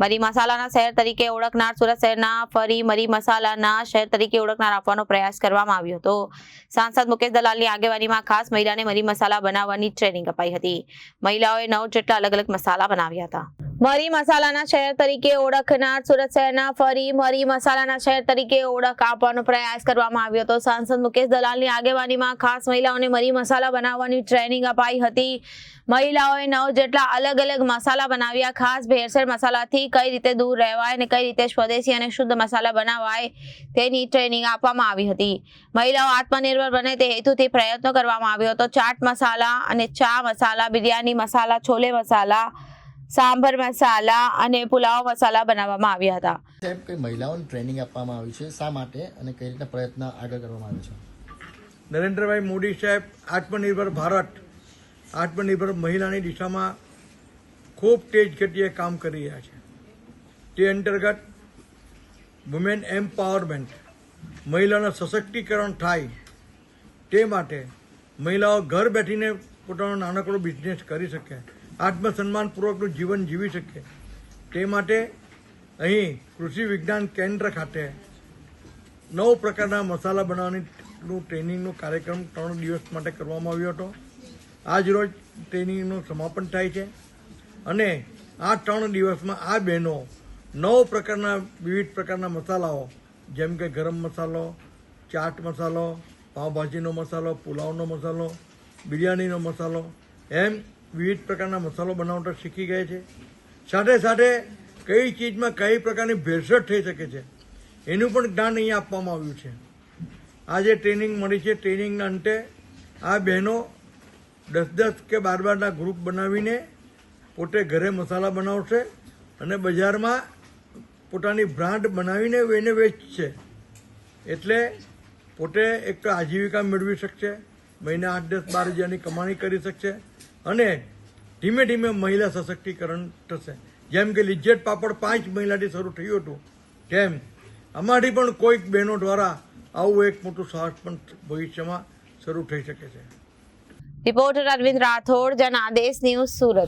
મરી મસાલાના શહેર તરીકે ઓળખનાર સુરત શહેરના ફરી મરી મસાલાના શહેર તરીકે ઓળખનાર આપવાનો પ્રયાસ કરવામાં આવ્યો હતો. સાંસદ મુકેશ દલાલની આગેવાનીમાં ખાસ મહિલાને મરી મસાલા બનાવવાની ટ્રેનિંગ અપાઈ હતી. મહિલાઓએ નવ જેટલા અલગ અલગ મસાલા બનાવ્યા હતા. મરી મસાલાના શહેર તરીકે ઓળખનાર સુરત શહેરના ફરી મરી મસાલાના શહેર તરીકે ઓળખ આપવાનો પ્રયાસ કરવામાં આવ્યો હતો. સાંસદ મુકેશ દલાલની આગેવાનીમાં ખાસ મહિલાઓને મરી મસાલા બનાવવાની ટ્રેનિંગ અપાઈ હતી. મહિલાઓએ નવ જેટલા અલગ અલગ મસાલા બનાવ્યા. ખાસ ભેળસેળ મસાલાથી કઈ રીતે દૂર રહેવાય અને કઈ રીતે સ્વદેશી અને શુદ્ધ મસાલા બનાવાય તેની ટ્રેનિંગ આપવામાં આવી હતી. મહિલાઓ આત્મનિર્ભર બને તે હેતુથી પ્રયત્નો કરવામાં આવ્યો હતો. ચાટ મસાલા અને ચા મસાલા, બિરયાની મસાલા, છોલે મસાલા સાંભર મસાલા અને પુલાવ મસાલા બનાવવામાં આવ્યા હતા. સાહેબ કઈ મહિલાઓને ટ્રેનિંગ આપવામાં આવી છે? શા માટે અને કઈ રીતના પ્રયત્ન આગળ કરવામાં આવે છે? નરેન્દ્રભાઈ મોદી સાહેબ આત્મનિર્ભર ભારત. આત્મનિર્ભર મહિલાની દિશામાં ખૂબ તેજ ગતિએ કામ કરી રહ્યા છે. તે અંતર્ગત વુમેન એમ્પાવરમેન્ટ મહિલાનું સશક્તિકરણ થાય તે માટે મહિલાઓ ઘર બેઠીને પોતાનો નાનકડો બિઝનેસ કરી શકે. આત્મસન્માનપૂર્વકનું જીવન જીવી શકે તે માટે અહીં કૃષિ વિજ્ઞાન કેન્દ્ર ખાતે નવ પ્રકારના મસાલા બનાવવાની ટ્રેનિંગનો કાર્યક્રમ ત્રણ દિવસ માટે કરવામાં આવ્યો હતો. આજ રોજ ટ્રેનિંગનું સમાપન થાય છે અને આ ત્રણ દિવસમાં આ બહેનો નવ પ્રકારના વિવિધ પ્રકારના મસાલાઓ, જેમ કે ગરમ મસાલો, ચાટ મસાલો, પાવભાજીનો મસાલો, પુલાવનો મસાલો, બિરયાનીનો મસાલો, એમ વિવિધ પ્રકારના મસાલો બનાવતા શીખી ગયા છે. સાથે સાથે કઈ ચીજમાં કઈ પ્રકારની ભેળસેળ થઈ શકે છે, એનું પણ જ્ઞાન અહીંયા આપવામાં આવ્યું છે. આજે ટ્રેનિંગ મળી છે. ટ્રેનિંગના અંતે આ બહેનો દસ દસ કે બાર બારના ગ્રુપ બનાવીને પોતે ઘરે મસાલા બનાવશે અને બજારમાં પોતાની બ્રાન્ડ બનાવીને એને વેચશે. એટલે પોતે એક તો આજીવિકા મેળવી શકશે. મહિને આઠ દસ બાર હજારની કમાણી કરી શકશે. અને ધીમે ધીમે મહિલા સશક્તિકરણ થશે. જેમ કે લિજ્જત પાપડ પાંચ મહિલાથી શરૂ થયું હતું, તેમ અમારી પણ કોઈક બહેનો દ્વારા આવું એક મોટું સાહસ પણ ભવિષ્યમાં શરૂ થઈ શકે છે. Reporter Arvind Rathod, Janadesh news Surat.